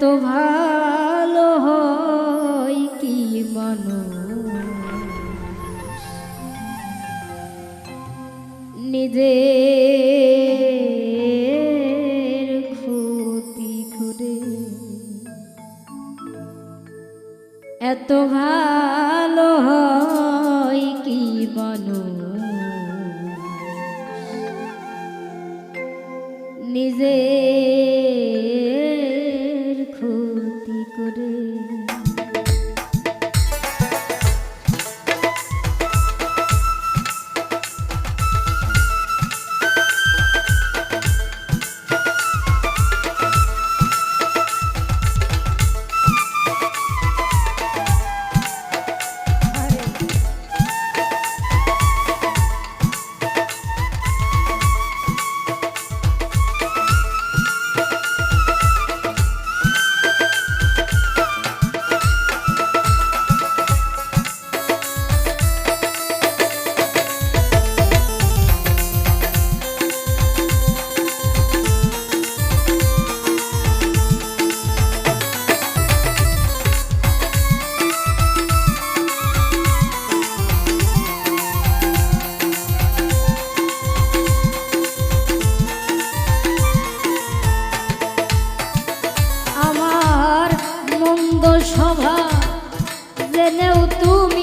এত ভালো হয় কি মানুষ? নিজের ক্ষতি করে এত ভালো হয় জেনেও তুমি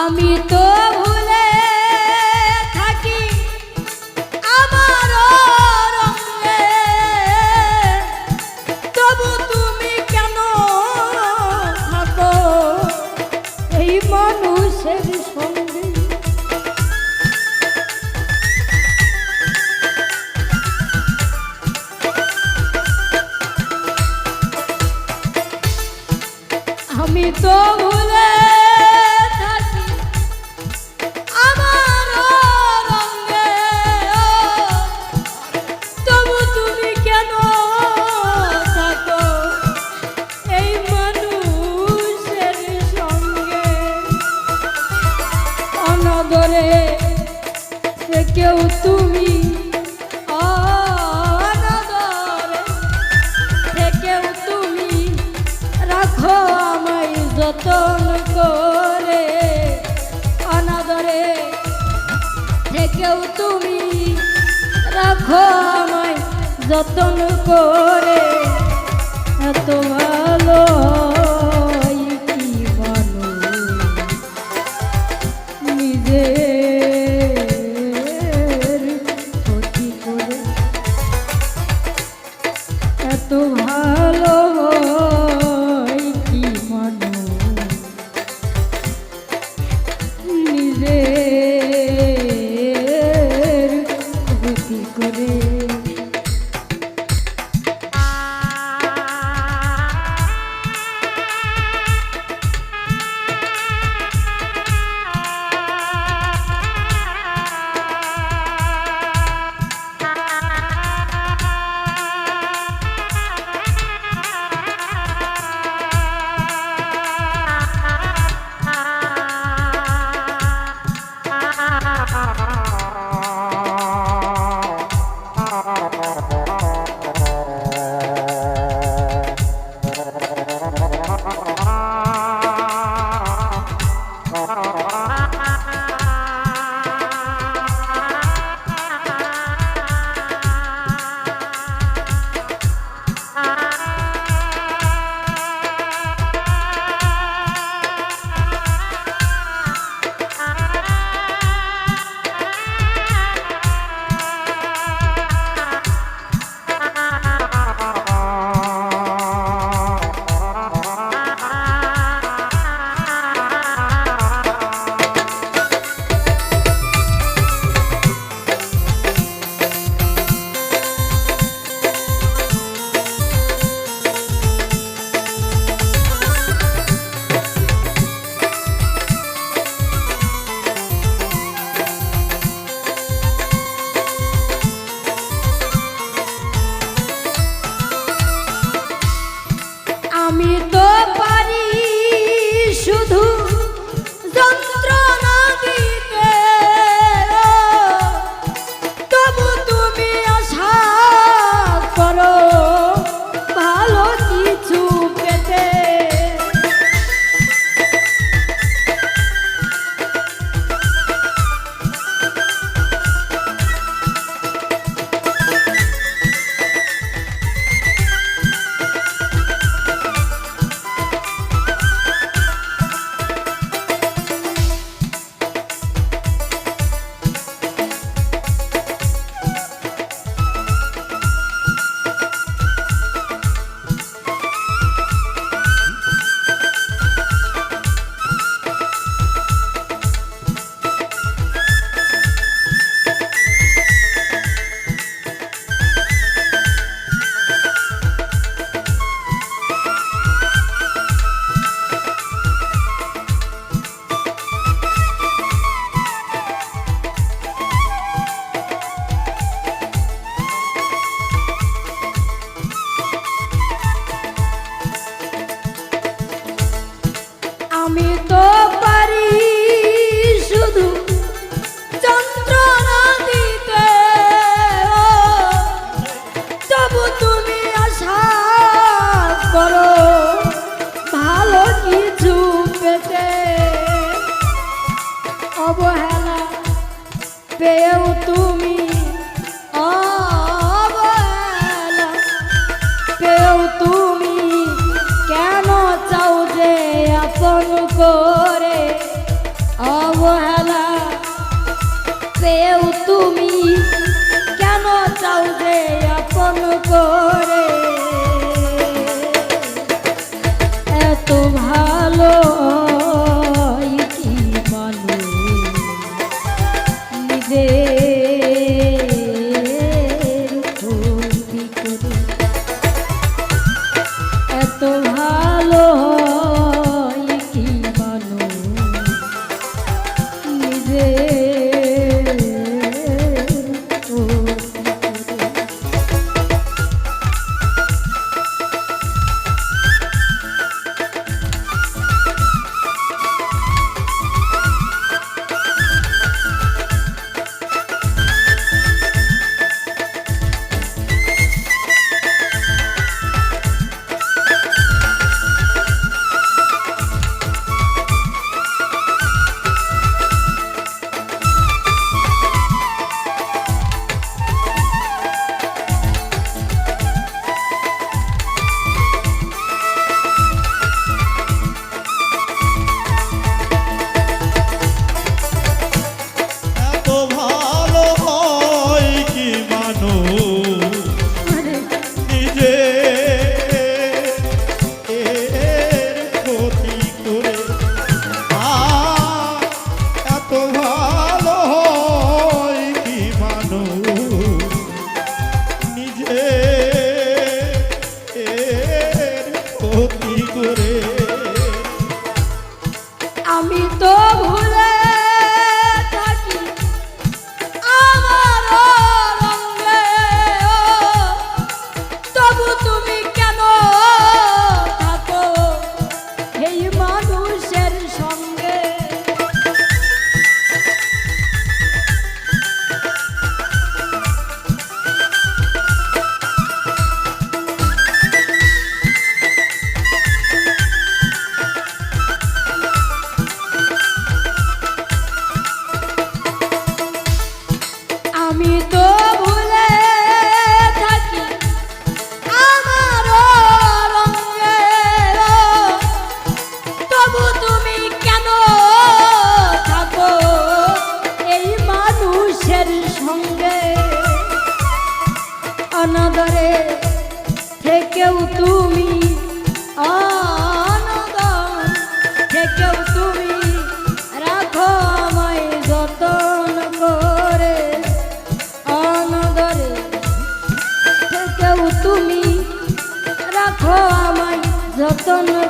আমি তো ভুলে থাকি আমার রঙে। তবু তুমি কেন থাকো? এই মানুষের সঙ্গে। আমি তো ভুলে আমায় যতন করে এত ভালো কি নিজের অবহেলা পেয়েও তুমি অবহেলা পেয়েও তুমি কেন চাও যে আপন করে অবহেলা পেয়েও তুমি কেন চাও যে আপন করে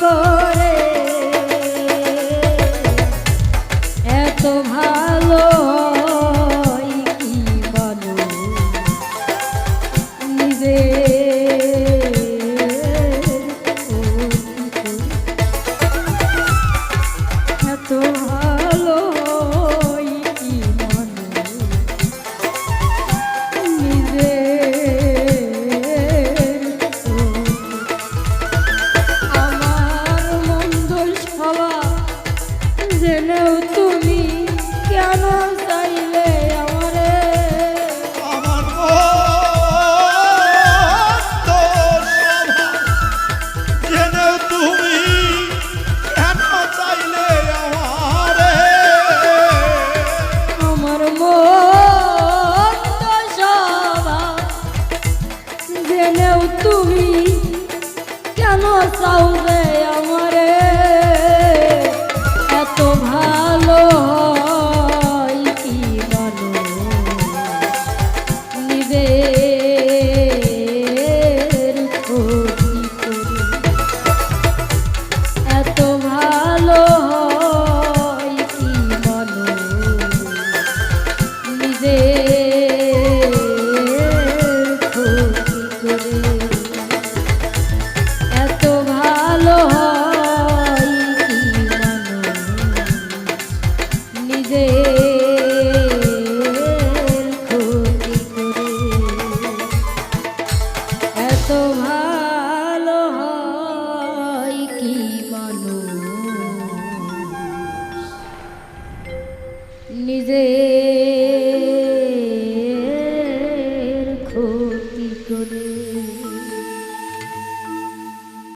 করে। নিজের